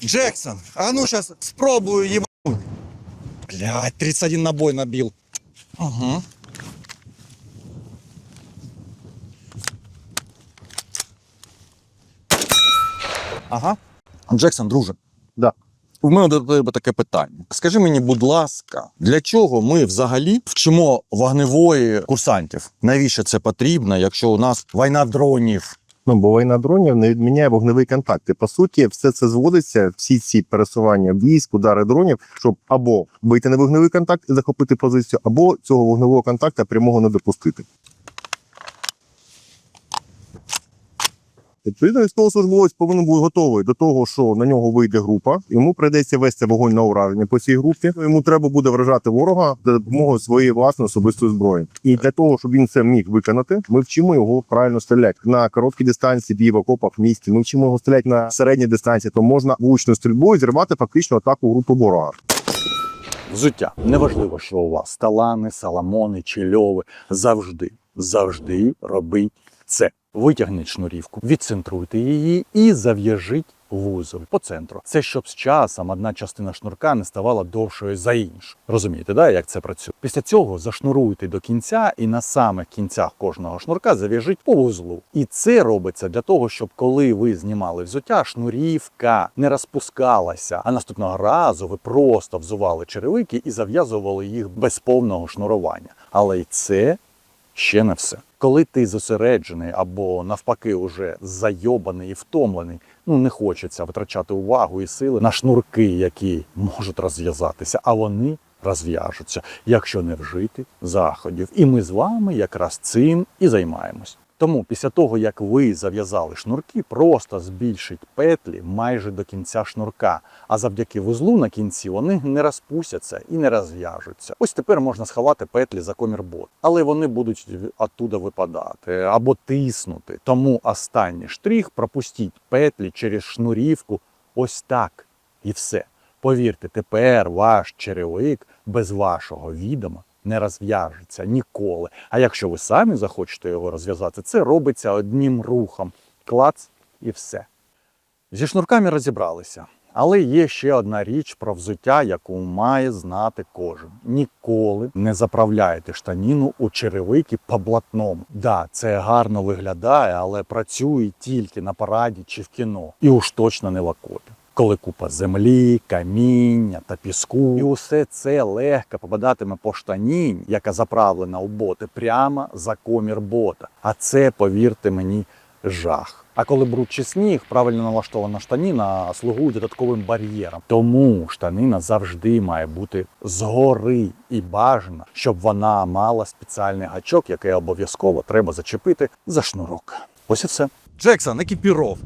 Джексон, а ну сейчас спробую ебануть. Блядь, 31 набой набил. Ага. Ага. Джексон, друже. Да. У мене до тебе таке питання. Скажи мені, будь ласка, для чого ми взагалі вчимо вогневої курсантів? Навіщо це потрібно, якщо у нас війна дронів? Ну, бо війна дронів не відміняє вогневий контакт. І по суті, все це зводиться, всі ці пересування військ, удари дронів, щоб або вийти на вогневий контакт і захопити позицію, або цього вогневого контакту прямого не допустити. Відповідно, військовослужбовець повинен бути готовий до того, що на нього вийде група. Йому прийдеться вести вогонь на ураження по цій групі. Йому треба буде вражати ворога за допомогою своєї власної особистої зброї. І для того, щоб він це міг виконати, ми вчимо його правильно стріляти на короткій дистанції, бій в окопах в місті. Ми вчимо його стріляти на середній дистанції, то можна влучною стрільбою зірвати фактично атаку групи ворога. Взуття. Неважливо, що у вас талани, саламони чи льови. Завжди, завжди робіть це. Витягніть шнурівку, відцентруйте її і зав'яжіть вузол по центру. Це щоб з часом одна частина шнурка не ставала довшою за іншу. Розумієте, да, як це працює? Після цього зашнуруйте до кінця і на самих кінцях кожного шнурка зав'яжіть по вузлу. І це робиться для того, щоб коли ви знімали взуття, шнурівка не розпускалася. А наступного разу ви просто взували черевики і зав'язували їх без повного шнурування. Але й це ще не все. Коли ти зосереджений або навпаки уже зайобаний і втомлений, ну не хочеться витрачати увагу і сили на шнурки, які можуть розв'язатися, а вони розв'яжуться, якщо не вжити заходів. І ми з вами якраз цим і займаємось. Тому після того, як ви зав'язали шнурки, просто збільшіть петлі майже до кінця шнурка. А завдяки вузлу на кінці вони не розпустяться і не розв'яжуться. Ось тепер можна сховати петлі за комір бот, але вони будуть оттуда випадати або тиснути. Тому останній штрих пропустіть петлі через шнурівку ось так. І все. Повірте, тепер ваш черевик без вашого відома не розв'яжеться ніколи. А якщо ви самі захочете його розв'язати, це робиться одним рухом. Клац і все. Зі шнурками розібралися. Але є ще одна річ про взуття, яку має знати кожен. Ніколи не заправляйте штаніну у черевики по блатному. Да, це гарно виглядає, але працює тільки на параді чи в кіно. І уж точно не в окопі. Коли купа землі, каміння та піску, і усе це легко попадатиме по штаніні, яка заправлена у боти, прямо за комір бота. А це, повірте мені, жах. А коли бруд чи сніг, правильно налаштована штаніна слугує додатковим бар'єром. Тому штанина завжди має бути згори і бажано, щоб вона мала спеціальний гачок, який обов'язково треба зачепити за шнурок. Ось і все. Джексон, екіпіров.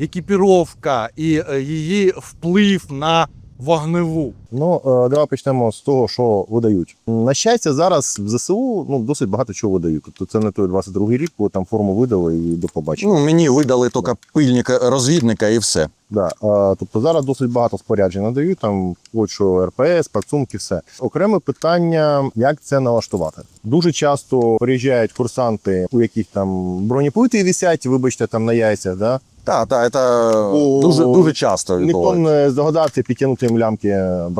Екіпіровка і е, її вплив на вогневу. Ну, е, давай почнемо з того, що видають. На щастя, зараз в ЗСУ ну, досить багато чого видають. Тобто це не той 22-й рік, коли там форму видали і до побачення. Ну, мені видали тільки пильника розвідника і все. Да. е, Тобто зараз досить багато споряджень надають, там от що РПС, пацунки, все. Окреме питання, як це налаштувати. Дуже часто приїжджають курсанти, у яких там бронеплити висять, вибачте, там на яйцях, да? Так, так, це дуже, дуже часто Ніхто не здогадався підтягнути їм лямки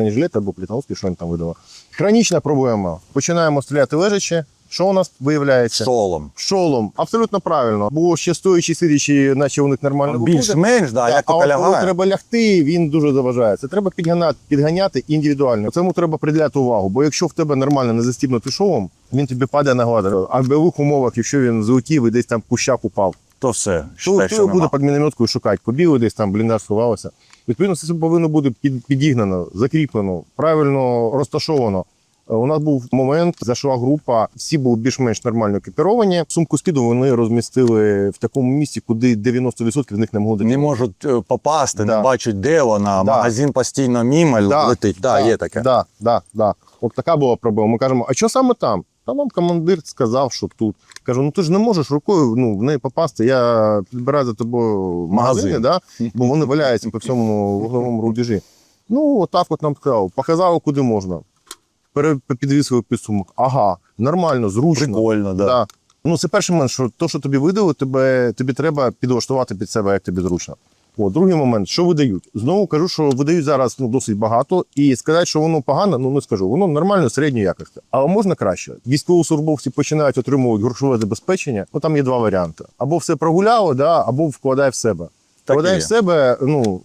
бронежилета або плітановський, що він там видало. Хронічна проблема. Починаємо стріляти лежачи. Що у нас виявляється? Шолом. Шолом. Абсолютно правильно. Бо ще стоячи, сидячи, наче у них нормально виходить. Більш-менш, да, як а от коли треба лягти, він дуже заважає. Це треба підганяти, підганяти індивідуально. Цьому треба приділяти увагу. Бо якщо в тебе нормально не застібнути шолом, він тобі падає на гладер. А в бойових умовах, якщо він злетів і десь там в кущах упав, То все. то що буде під мінометкою шукати? Побігли десь там, бліндаж сховалося. Відповідно, це повинно бути під, підігнано, закріплено, правильно розташовано. Е, У нас був момент, зайшла група, всі були більш-менш нормально екіпіровані. Сумку скиду вони розмістили в такому місці, куди 90% з них не могли дойти. Не можуть е, попасти, Да. не бачать, де вона. Да. Магазин постійно мімо Да, летить. Да, є таке. Да, да, да. От така була проблема. Ми кажемо, а що саме там? Та нам командир сказав, що тут. Кажу, ну ти ж не можеш рукою ну, в неї попасти. Я підбираю за тобою магазини, да? бо вони валяються по всьому вугловому рубежі. Ну, отак от нам сказав, показав, куди можна. Пере- Підвісив підсумок. Ага, нормально, зручно. Прикольно, да. Да. Ну, це перший момент, що то, що тобі видали, тебе, тобі треба підлаштувати під себе, як тобі зручно. О, другий момент, що видають? Знову кажу, що видають зараз ну, досить багато, і сказати, що воно погано, ну не скажу. Воно нормально середньої якості. Але можна краще. Військовослужбовці починають отримувати грошове забезпечення. Ну там є два варіанти: або все прогуляло, да, або вкладає в себе. Вкладає в себе, ну.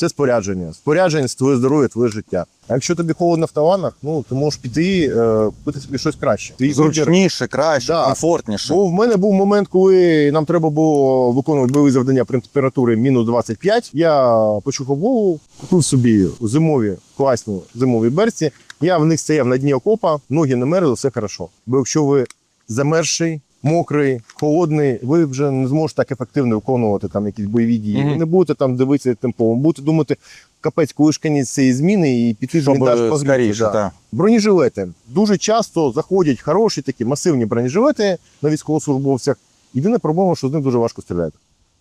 Це спорядження. Спорядження це твоє здоров'я, твоє життя. А якщо тобі холодно в таланах, ну ти можеш піти е, купити собі щось краще. Твій. Зручніше, краще, Да. комфортніше. Бо в мене був момент, коли нам треба було виконувати бойові завдання при температурі мінус 25. Я почухав голову, купив собі зимові класні зимові берці. Я в них стояв на дні окопа, ноги не мерзли, все хорошо. Бо якщо ви замерзший, мокрий, холодний, ви вже не зможете так ефективно виконувати там якісь бойові дії. Мгм. Ви не будете там дивитися темпово, будете думати, капець, коли ж кінець цієї зміни і піти Щоб е, скоріше, да. так. Бронежилети дуже часто заходять хороші такі масивні бронежилети на військовослужбовцях. Єдина проблема, що з них дуже важко стріляти.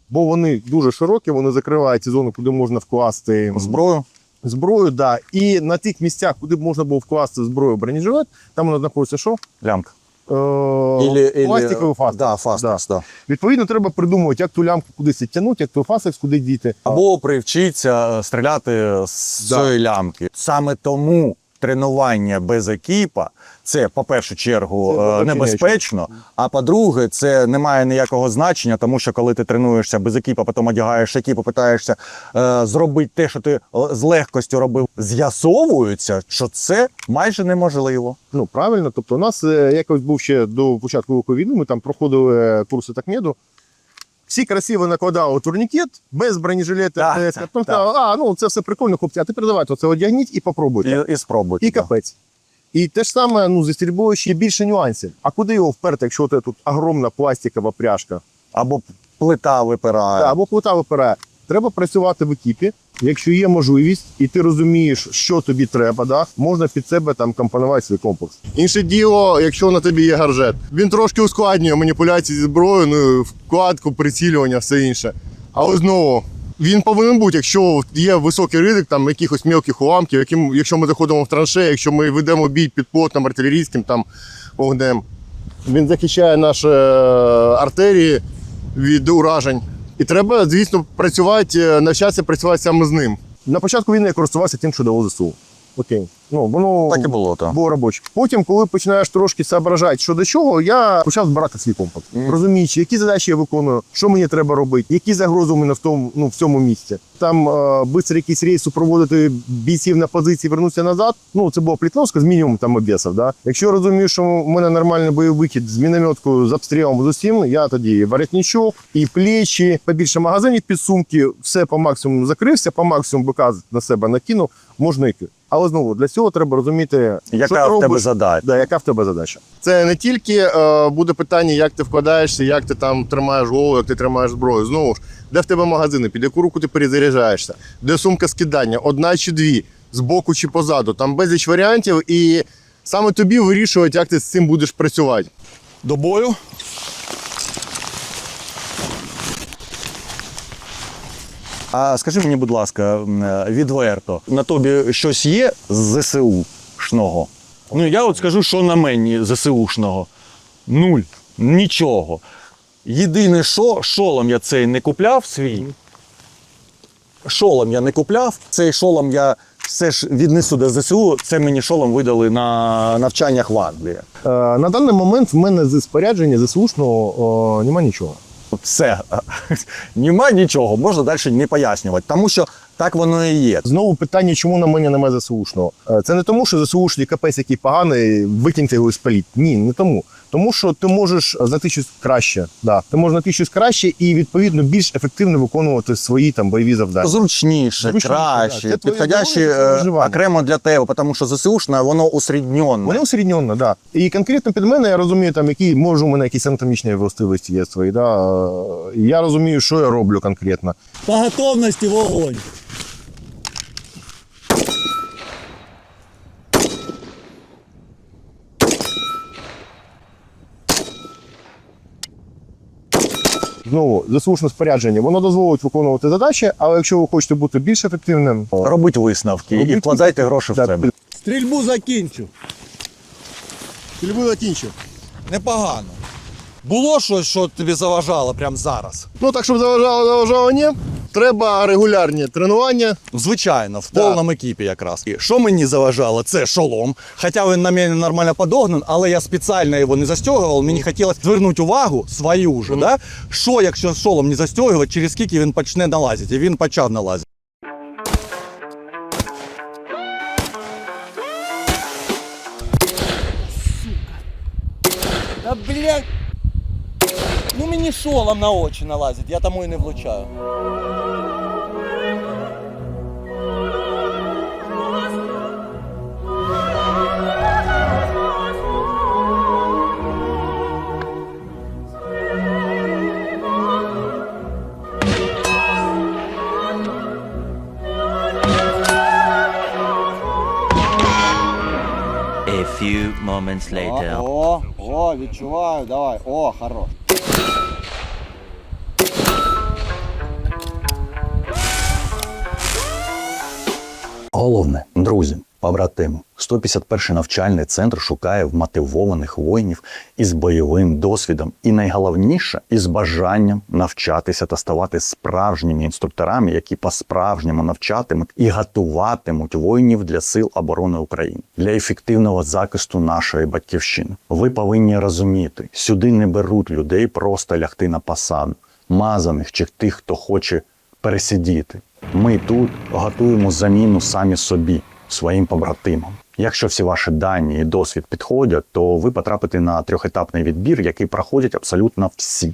Бо вони дуже широкі, вони закривають ті зони, куди можна вкласти Зброю. зброю. Да. І на тих місцях, куди б можна було вкласти зброю бронежилет, там воно знаходиться що? Лямка. Е, Ілі- пластиковий фастекс. Да, фастекс, да. Відповідно, треба придумувати, як ту лямку кудись тягнути, як той фастекс куди діти. Або привчитися е, стріляти з Да. цієї лямки. Саме тому тренування без екіпа це, по першу чергу, Це е, небезпечно. А по-друге, це не має ніякого значення, тому що коли ти тренуєшся без екіпа, потім одягаєш екіп і питаєшся е, зробити те, що ти е, з легкостю робив, з'ясовується, що це майже неможливо. Ну, правильно. Тобто, у нас е, якось був ще до початку війни, ми там проходили курси такмеду. Всі красиво накладали турнікет без бронежилета. да, так, Потім так. а, ну це все прикольно, хлопці, а тепер давайте це одягніть і попробуйте. І, і спробуйте. І, капець. І те ж саме ну, зі стрільбою ще більше нюансів. А куди його вперти, якщо от тут огромна пластикова пряжка? Або плита випирає. Та, або плита випирає. Треба працювати в екіпі. Якщо є можливість, і ти розумієш, що тобі треба, да, можна під себе там компонувати свій комплекс. Інше діло, якщо на тобі є гаржет. Він трошки ускладнює маніпуляції зброєю, ну, вкладку, прицілювання, все інше. Але знову. Він повинен бути, якщо є високий ризик там якихось мілких уламків, яким, якщо ми заходимо в траншею, якщо ми ведемо бій під плотним артилерійським там вогнем, він захищає наші е, артерії від уражень. І треба, звісно, працювати, на навчатися працювати саме з ним. На початку війни я користувався тим, що дало ЗСУ. Окей. Ну, воно Так і було, так. було робоче. Потім, коли починаєш трошки соображати, що до чого, я почав збирати свій комплекс. Мгм. Розуміючи, які задачі я виконую, що мені треба робити, які загрози у мене в тому, ну, в цьому місці. Там е, бистро якийсь рейс супроводити бійців на позиції, вернутися назад. Ну, це була плітновська з мінімум там обвесів. Да? Якщо я розумію, що в мене нормальний бойовий вихід з мінометкою, з обстрілом з усім, я тоді воротничок, і плечі, побільше магазинів під сумки, все по максимуму закрився, по максимуму БК на себе накинув, можна йти. Але знову для цього треба розуміти, що Яка ти в тебе задача? Да, яка в тебе задача? Це не тільки е, буде питання, як ти вкладаєшся, як ти там тримаєш голову, як ти тримаєш зброю. Знову ж, де в тебе магазини, під яку руку ти перезаряджаєшся, де сумка скидання, одна чи дві, збоку чи позаду. Там безліч варіантів, і саме тобі вирішувати, як ти з цим будеш працювати. До бою. А скажи мені, будь ласка, е, відверто, на тобі щось є з ЗСУ-шного? Ну, я от скажу, що на мені ЗСУ-шного. Нуль. Нічого. Єдине, що шолом я цей не купляв свій. Шолом я не купляв. Цей шолом я все ж віднесу до ЗСУ. Це мені шолом видали на навчаннях в Англії. Е, на даний момент в мене з спорядження ЗСУшного нема нічого. Все. Нема нічого, можна далі не пояснювати, тому що так воно і є. Знову питання, чому на мене немає ЗСУшного. Е, Це не тому, що ЗСУшний капець, який поганий, викиньте його і спаліть. Ні, не тому. Тому що ти можеш знайти щось краще. Да. Ти можеш знайти щось краще і відповідно більш ефективно виконувати свої там бойові завдання. Зручніше, Зручніше, краще, да. Це підходяще е, окремо для тебе, тому що ЗСУшне, воно усрідньоне. Вони усередньонно, да. І конкретно під мене я розумію, там, які може у мене якісь анатомічні властивості є свої. Да. Е, Я розумію, що я роблю конкретно. По готовності вогонь. Знову заслужне спорядження, воно дозволить виконувати задачі, але якщо ви хочете бути більш ефективним, Робіть висновки і вкладайте гроші в себе. Стрільбу закінчу. Стрільбу закінчив. Непогано. Було щось, що тобі заважало прямо зараз? Ну так, щоб заважало, заважало ні. Треба регулярні тренування. Звичайно, в Да. повному екіпі якраз. І що мені заважало, це шолом. Хоча він на мене нормально подогнан, але я спеціально його не застягував. Мені хотілося звернути увагу свою ж. Да? Що, якщо шолом не застягувати, через скільки він почне налазити? І він почав налазити. Та блядь. Ну мені шолом на очі налазить, я тому і не влучаю. A few moments later. О, о, відчуваю, давай. О, хорош. Головне, друзі, побратими, 151 навчальний центр шукає вмотивованих воїнів із бойовим досвідом і найголовніше із бажанням навчатися та ставати справжніми інструкторами, які по-справжньому навчатимуть і готуватимуть воїнів для сил оборони України для ефективного захисту нашої батьківщини. Ви повинні розуміти, сюди не беруть людей просто лягти на посаду, мазаних чи тих, хто хоче пересидіти. Ми тут готуємо заміну самі собі, своїм побратимам. Якщо всі ваші дані і досвід підходять, то ви потрапите на трьохетапний відбір, який проходять абсолютно всі.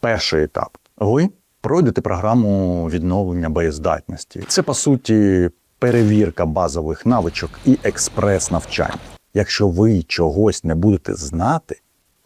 Перший етап. Ви пройдете програму відновлення боєздатності. Це по суті перевірка базових навичок і експрес-навчання. Якщо ви чогось не будете знати,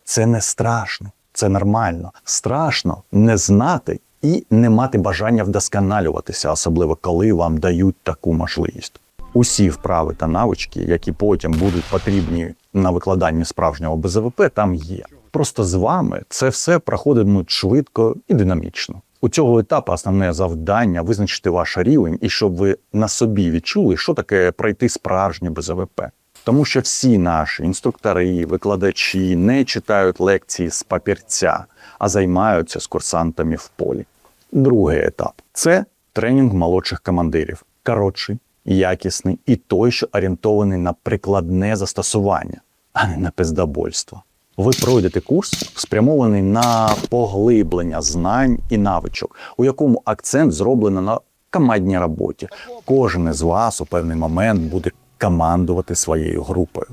це не страшно, це нормально. Страшно не знати і не мати бажання вдосконалюватися, особливо коли вам дають таку можливість. Усі вправи та навички, які потім будуть потрібні на викладанні справжнього БЗВП, там є. Просто з вами це все проходитимуть швидко і динамічно. У цього етапу основне завдання визначити ваш рівень і щоб ви на собі відчули, що таке пройти справжнє БЗВП. Тому що всі наші інструктори, викладачі не читають лекції з папірця, а займаються з курсантами в полі. Другий етап це тренінг молодших командирів. Коротший, якісний і той, що орієнтований на прикладне застосування, а не на пиздобольство. Ви пройдете курс, спрямований на поглиблення знань і навичок, у якому акцент зроблено на командній роботі. Кожен із вас у певний момент буде командувати своєю групою.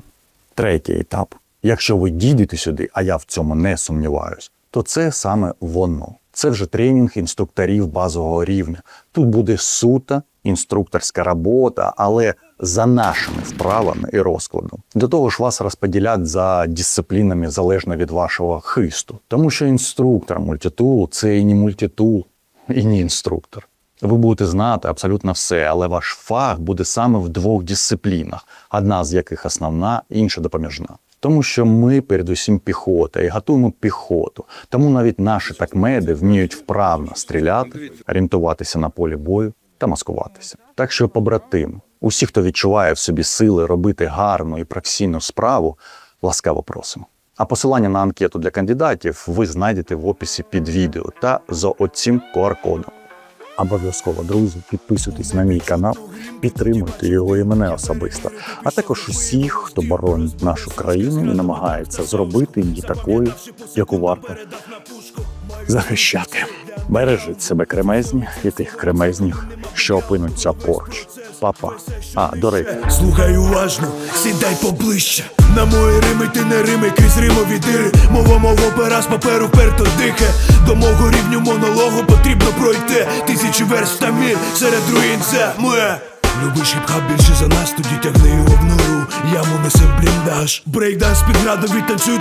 Третій етап. Якщо ви дійдете сюди, а я в цьому не сумніваюсь, то це саме воно. Це вже тренінг інструкторів базового рівня. Тут буде сута інструкторська робота, але за нашими вправами і розкладом. До того ж, вас розподілять за дисциплінами залежно від вашого хисту. Тому що інструктор мультитулу це і не мультитул, і не інструктор. Ви будете знати абсолютно все, але ваш фах буде саме в двох дисциплінах, одна з яких основна, інша допоміжна. Тому що ми передусім піхота і готуємо піхоту. Тому навіть наші такмеди вміють вправно стріляти, орієнтуватися на полі бою та маскуватися. Так що, побратим, усі, хто відчуває в собі сили робити гарну і професійну справу, ласкаво просимо. А посилання на анкету для кандидатів ви знайдете в описі під відео та за оцим QR-кодом. Обов'язково, друзі, підписуйтесь на мій канал, підтримуйте його і мене особисто, а також усіх, хто боронить нашу країну і намагається зробити її такою, яку варто захищати. Бережіть себе кремезні і тих кремезніх, що опинуться поруч. Папа. А, до речі, Слухай уважно, сідай поближче На мої рими ти не рими, крізь римові дири Мова мова пера з паперу вперто дихе. До мого рівню монологу потрібно пройти. Тисячі верст та міль серед руїн це моє Любиш хіп-хап більше за нас, тоді тягни його в нору. Яму несе в бліндаж Брейкданс під градові відтанцюй